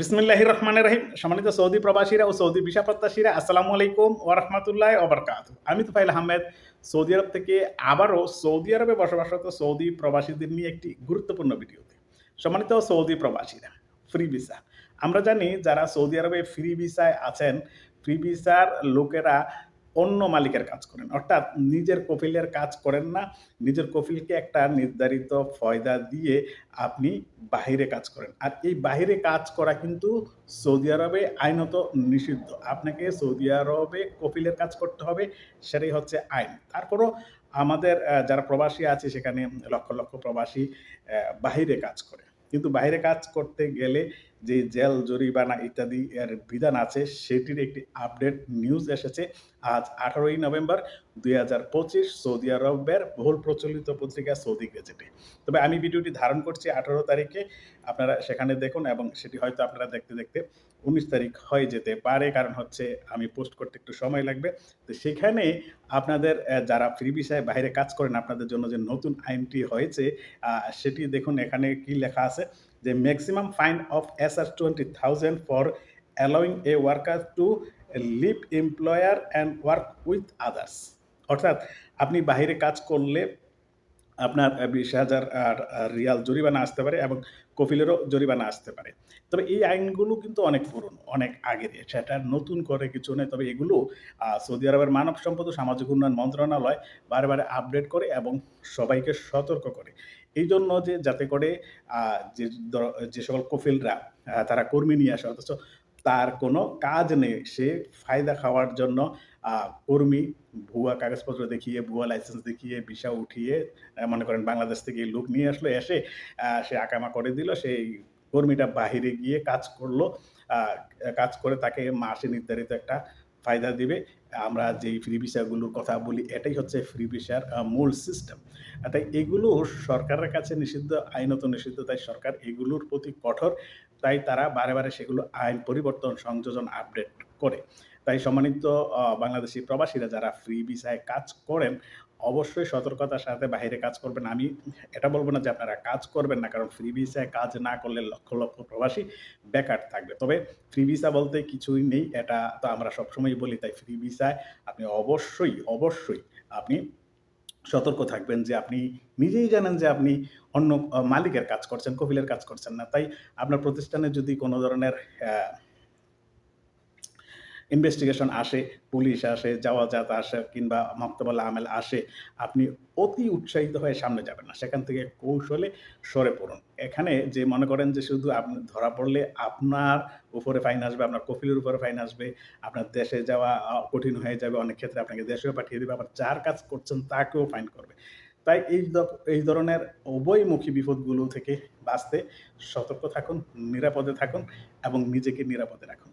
বিসমিল্লাহ রহমান রহিম সম্মানিত সৌদি প্রবাসীরা ও সৌদি ভিসা প্রত্যাশীরা, আসসালামু আলাইকুম ও রহমতুল্লাহ ওবরকাত আমি তুফাইল আহমেদ, সৌদি আরব থেকে আবারও সৌদি আরবে বসবাসরত সৌদি প্রবাসীদের নিয়ে একটি গুরুত্বপূর্ণ ভিডিওতে। সম্মানিত সৌদি প্রবাসীরা, ফ্রি ভিসা। আমরা জানি যারা সৌদি আরবে ফ্রি ভিসায় আছেন, ফ্রি ভিসার লোকেরা অন্য মালিকের কাজ করেন। অর্থাৎ নিজের কফিলের কাজ করেন না, নিজের কফিলকে একটা নির্ধারিত ফয়দা দিয়ে আপনি বাহিরে কাজ করেন। আর এই বাহিরে কাজ করা কিন্তু সৌদি আরবে আইনত নিষিদ্ধ। আপনাকে সৌদি আরবে কফিলের কাজ করতে হবে, সেটাই হচ্ছে আইন। তারপরও আমাদের যারা প্রবাসী আছে, সেখানে লক্ষ লক্ষ প্রবাসী বাহিরে কাজ করে। কিন্তু বাইরে কাজ করতে গেলে যে জেল, জরিমানা ইত্যাদি এর বিধান আছে, সেটির একটি আপডেট নিউজ এসেছে আজ আঠারোই নভেম্বর দুই হাজার পঁচিশ, সৌদি আরবের বহুল প্রচলিত পত্রিকা সৌদি গেজেটে। তবে আমি ভিডিওটি ধারণ করছি আঠারো তারিখে, আপনারা সেখানে দেখুন এবং সেটি হয়তো আপনারা দেখতে দেখতে উনিশ তারিখ হয়ে যেতে পারে, কারণ হচ্ছে আমি পোস্ট করতে একটু সময় লাগবে। তো সেখানে আপনাদের যারা ফ্রি বিষয়ে বাইরে কাজ করেন, আপনাদের জন্য যে নতুন আইনটি হয়েছে সেটি দেখুন এখানে কি লেখা আছে। যে maximum fine of S R twenty thousand for allowing a worker to leave employer and work with others অর্থাৎ, আপনি বাহিরে কাজ করলে আপনার বিশ হাজার রিয়াল জরিমানা আসতে পারে এবং কফিলেরও জরিমানা আসতে পারে। তবে এই আইনগুলো কিন্তু অনেক পুরনো, অনেক আগের। সেটা নতুন করে কিছু নেই। তবে এগুলো সৌদি আরবের মানব সম্পদ ও সামাজিক উন্নয়ন মন্ত্রণালয় বারে আপডেট করে এবং সবাইকে সতর্ক করে। এই জন্য যে, যাতে করে যে যে সকল কফিলরা তারা কর্মী নিয়ে আসে, অথচ তার কোনো কাজ নেই। সে ফায়দা খাওয়ার জন্য কর্মী ভুয়া কাগজপত্র দেখিয়ে, ভুয়া লাইসেন্স দেখিয়ে, ভিসা উঠিয়ে মনে করেন বাংলাদেশ থেকে লোক নিয়ে আসলো, এসে সে আকামা করে দিল, সেই কর্মীটা বাহিরে গিয়ে কাজ করল কাজ করে তাকে মাসে নির্ধারিত একটা ফায়দা দিবে। আমরা যে ফ্রি ভিসাগুলোর কথা বলি, এটাই হচ্ছে ফ্রি ভিসার মূল সিস্টেম তাই এগুলো সরকারের কাছে নিষিদ্ধ, আইনত নিষিদ্ধ, তাই সরকার এগুলোর প্রতি কঠোর, তাই তারা বারে বারে সেগুলো আইন পরিবর্তন সংযোজন আপডেট করে। তাই সম্মানিত বাংলাদেশি প্রবাসীরা যারা ফ্রি ভিসায় কাজ করেন অবশ্যই সতর্কতার সাথে বাইরে কাজ করবেন। আমি এটা বলব না যে আপনারা কাজ করবেন না, কারণ ফ্রি ভিসায় কাজ না করলে লক্ষ লক্ষ প্রবাসী বেকার থাকবে। তবে ফ্রি ভিসা বলতে কিছুই নেই, এটা তো আমরা সবসময় বলি, তাই ফ্রি ভিসায় আপনি অবশ্যই অবশ্যই আপনি সতর্ক থাকবেন যে আপনি নিজেই জানেন যে আপনি অন্য মালিকের কাজ করছেন কপিলের কাজ করছেন না। তাই আপনার প্রতিষ্ঠানে যদি কোনো ধরনের ইনভেস্টিগেশন আসে পুলিশ আসে জাওয়াজাত আসে কিংবা মক্তবাল আমেল আসে, আপনি অতি উৎসাহিত হয়ে সামনে যাবেন না। সেখান থেকে কৌশলে সরে পড়ুন। এখানে যে মনে করেন যে শুধু আপনি ধরা পড়লে আপনার উপরে ফাইন আসবে, আপনার কফিলের উপরে ফাইন আসবে, আপনার দেশে যাওয়া কঠিন হয়ে যাবে, অনেক ক্ষেত্রে আপনাকে দেশেও পাঠিয়ে দেবে, আবার যার কাজ করছেন তাকেও ফাইন করবে। তাই এই এই ধরনের উভয়মুখী বিপদগুলো থেকে বাঁচতে সতর্ক থাকুন, নিরাপদে থাকুন এবং নিজেকে নিরাপদে রাখুন।